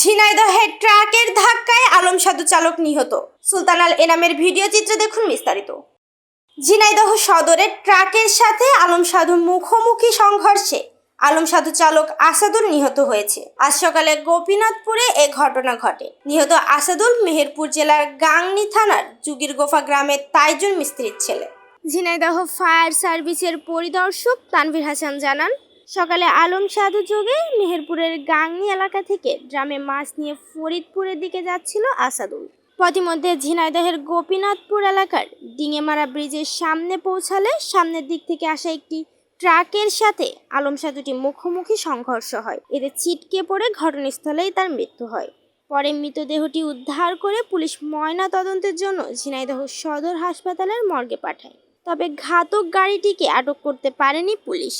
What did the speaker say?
ঝিনাইদহে ট্রাকের ধাক্কায় আলম সাধু চালক নিহত। সুলতান আল এনামের ভিডিও চিত্রে দেখুন বিস্তারিত। ঝিনাইদহ সদরে ট্রাকের সাথে আলম সাধু মুখোমুখি সংঘর্ষে আলম সাধু চালক আসাদুল নিহত হয়েছে। আজ সকালে গোপীনাথপুরে এ ঘটনা ঘটে। নিহত আসাদুল মেহেরপুর জেলার গাংনি থানার যুগির গোফা গ্রামের তাইজুল মিস্ত্রির ছেলে। ঝিনাইদহ ফায়ার সার্ভিসের পরিদর্শক তানভীর হাসান জানান সকালে আলম সাধু যোগে মেহেরপুরের গাংনি এলাকা থেকে ড্রামে মাছ নিয়ে ফরিদপুরের দিকে যাচ্ছিল আসাদুল। পথিমধ্যে ঝিনাইদহের গোপীনাথপুর এলাকার ডিঙেমারা ব্রিজের সামনে পৌঁছালে সামনের দিক থেকে আসা একটি ট্রাকের সাথে আলম সাধুটি মুখোমুখি সংঘর্ষ হয়। এতে ছিটকে পড়ে ঘটনাস্থলেই তার মৃত্যু হয়। পরে মৃতদেহটি উদ্ধার করে পুলিশ ময়না তদন্তের জন্য ঝিনাইদহ সদর হাসপাতালের মর্গে পাঠায়। তবে ঘাতক গাড়িটিকে আটক করতে পারেনি পুলিশ।